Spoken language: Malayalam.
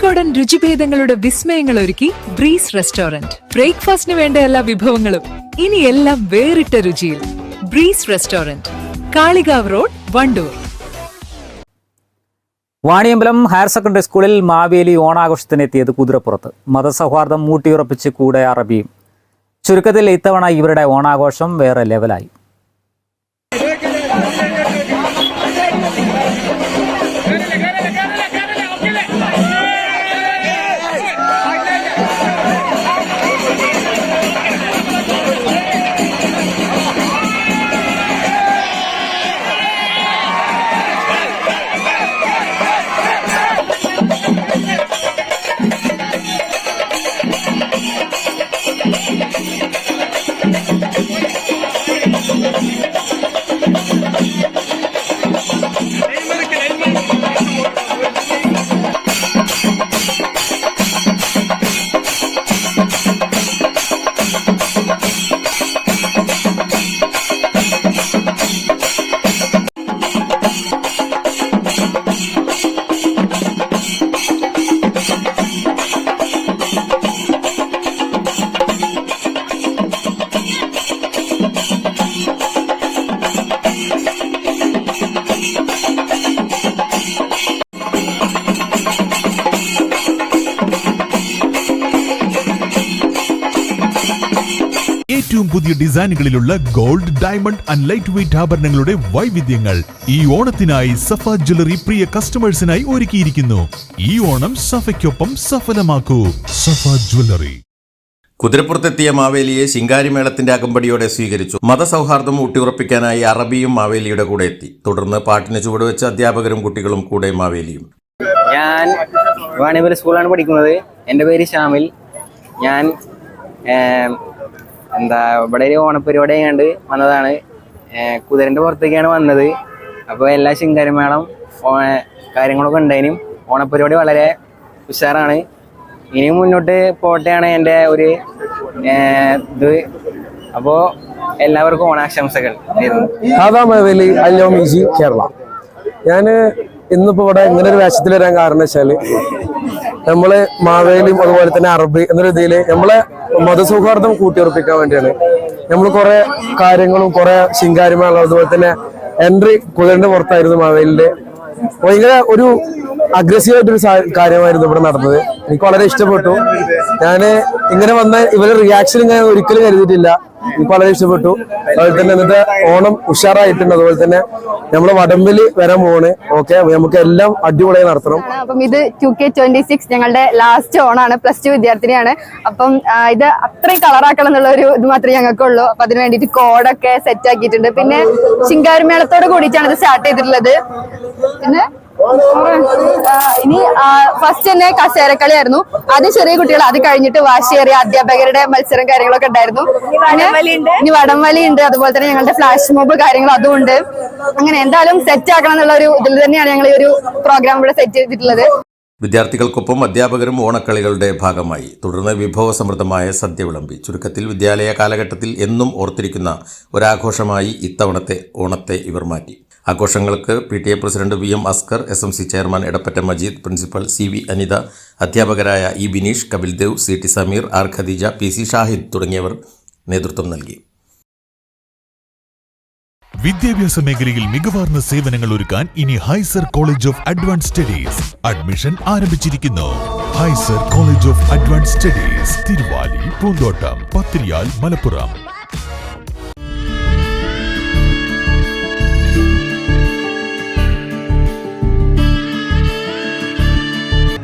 കോഴിക്കോടൻ രുചിഭേദങ്ങളുടെ വിസ്മയങ്ങൾ ഒരുക്കി ബ്രീസ് റെസ്റ്റോറന്റ്. ബ്രേക്ക്ഫാസ്റ്റിന് വേണ്ട എല്ലാ വിഭവങ്ങളും ഇനി എല്ലാം വേറിട്ട രുചിയിൽ. Breeze restaurant Kalikavu road Wandoor. Vaniyambalam higher secondary സ്കൂളിൽ മാവേലി ഓണാഘോഷത്തിന് എത്തിയത് കുതിരപ്പുറത്ത്. മതസൗഹാർദ്ദം മൂട്ടിയുറപ്പിച്ച് കൂടെ അറബിയും. ചുരുക്കത്തിൽ ഇത്തവണ ഇവരുടെ ഓണാഘോഷം വേറെ ലെവലായി. പുതിയ ഡിസൈനുകളിലുള്ള gold diamond and light weight ആഭരണങ്ങളുടെ വൈവിധ്യങ്ങൾ ഈ ഓണത്തിനായി സഫ ജ്വല്ലറി പ്രിയ കസ്റ്റമേഴ്സിനായി ഒരുക്കിയിരിക്കുന്നു. ഈ ഓണം സഫയ്ക്കൊപ്പം സഫലമാക്കൂ. സഫ ജ്വല്ലറി. കുതിരപ്പുറത്തെത്തിയ മാവേലിയെ ശിങ്കാരിമേളത്തിന്റെ അകമ്പടിയോടെ സ്വീകരിച്ചു. മതസൗഹാർദ്ദം ഊട്ടിയുറപ്പിക്കാനായി അറബിയും മാവേലിയുടെ കൂടെ എത്തി. തുടർന്ന് പാട്ടിന് ചുവടുവെച്ച അധ്യാപകരും കുട്ടികളും കൂടെ മാവേലിയും. ഞാൻ വാണിപുര സ്കൂളാണ് പഠിക്കുന്നത്. എന്റെ പേര് ഷാമിൽ ഞാൻ എന്താ ഇവിടെ ഒരു ഓണപ്പരിപാടി കണ്ട് വന്നതാണ്. കുതിരന്റെ പുറത്തേക്കാണ് വന്നത്. അപ്പോൾ എല്ലാ ശിങ്കാരിമേളം കാര്യങ്ങളൊക്കെ ഉണ്ടായിനും. ഓണപ്പരിപാടി വളരെ ഉഷാറാണ്. ഇനിയും മുന്നോട്ട് പോട്ടെയാണ് എന്റെ ഒരു ഇത്. അപ്പോൾ എല്ലാവർക്കും ഓണാശംസകൾ. കേരള. ഞാൻ ഇന്നിപ്പോ ഇവിടെ ഇങ്ങനെ ഒരു വേഷത്തിൽ വരാൻ കാരണം വെച്ചാൽ നമ്മൾ മാവേലിയും അതുപോലെ തന്നെ അറബി എന്ന രീതിയിൽ നമ്മളെ മതസൗഹാർദ്ദം കൂട്ടിയുറപ്പിക്കാൻ വേണ്ടിയാണ്. നമ്മൾ കുറെ കാര്യങ്ങളും കുറെ ശിങ്കാരിമാരും അതുപോലെ തന്നെ എൻട്രി കുതിരന്റെ പുറത്തായിരുന്നു മാവേലിന്റെ ഭയങ്കര ഒരു അഗ്രസീവ് ആയിട്ടൊരു കാര്യമായിരുന്നു ഇവിടെ നടന്നത്. എനിക്ക് വളരെ ഇഷ്ടപ്പെട്ടു. ഞാൻ ഇങ്ങനെ വന്ന ഇവരുടെ റിയാക്ഷൻ ഞാൻ ഒരിക്കലും കരുതിയിട്ടില്ല. വളരെ ഇഷ്ടപ്പെട്ടു. അതുപോലെ തന്നെ എന്നിട്ട് ഓണം ഉഷാറായിട്ടുണ്ട്. അതുപോലെ തന്നെ നമ്മൾ വടംവലി വരാൻ പോണ് ഓക്കെ നമുക്ക് എല്ലാം അടിപൊളിയായി നടത്തണം. അപ്പം ഇത് ടു കെ ട്വന്റി സിക്സ് ഞങ്ങളുടെ ലാസ്റ്റ് ഓണാണ്. പ്ലസ് ടു വിദ്യാർത്ഥിനിയാണ്. അപ്പം ഇത് അത്രയും കളറാക്കണം എന്നുള്ള ഒരു ഇത് മാത്രമേ ഞങ്ങൾക്കുള്ളൂ. അപ്പൊ അതിന് വേണ്ടിയിട്ട് കോഡൊക്കെ സെറ്റ് ആക്കിയിട്ടുണ്ട്. പിന്നെ ശിങ്കാരിമേളത്തോട് കൂടിയിട്ടാണ് ഇത് സ്റ്റാർട്ട് ചെയ്തിട്ടുള്ളത്. പിന്നെ ഇനി ഫസ്റ്റ് തന്നെ കസേരക്കളിയായിരുന്നു. ആദ്യം ചെറിയ കുട്ടികൾ അത് കഴിഞ്ഞിട്ട് വാശിയേറിയ അധ്യാപകരുടെ മത്സരം കാര്യങ്ങളൊക്കെ ഉണ്ടായിരുന്നു. ഇനി വടംവലി ഉണ്ട് അതുപോലെ തന്നെ ഞങ്ങളുടെ ഫ്ലാഷ് മോബ് കാര്യങ്ങളും അതും ഉണ്ട്. അങ്ങനെ എന്തായാലും സെറ്റ് ആക്കണം എന്നുള്ള ഒരു ഇതിൽ തന്നെയാണ് ഞങ്ങൾ ഈ ഒരു പ്രോഗ്രാം ഇവിടെ സെറ്റ് ചെയ്തിട്ടുള്ളത്. വിദ്യാർത്ഥികൾക്കൊപ്പം അധ്യാപകരും ഓണക്കളികളുടെ ഭാഗമായി. തുടർന്ന് വിഭവസമൃദ്ധമായ സദ്യ വിളമ്പി. ചുരുക്കത്തിൽ വിദ്യാലയ കാലഘട്ടത്തിൽ എന്നും ഓർത്തിരിക്കുന്ന ഒരാഘോഷമായി ഇത്തവണത്തെ ഓണത്തെ ഇവർ മാറ്റി. ആഘോഷങ്ങൾക്ക് P T A president V M Askar S M C chairman Edappatta Majeed principal C V Anitha അധ്യാപകരായ E Bineesh Kapil Dev C T Sameer R Khadeeja P C Shahid തുടങ്ങിയവർ നേതൃത്വം നൽകി. വിദ്യാഭ്യാസ മേഖലയിൽ മികവാർന്ന സേവനങ്ങൾ ഒരുക്കാൻ ഇനി Hyzer college of advance studies admission ആരംഭിച്ചിരിക്കുന്നു. Hyzer college of advance studies Thiruvali Poonthottam Pathiriyal Malappuram.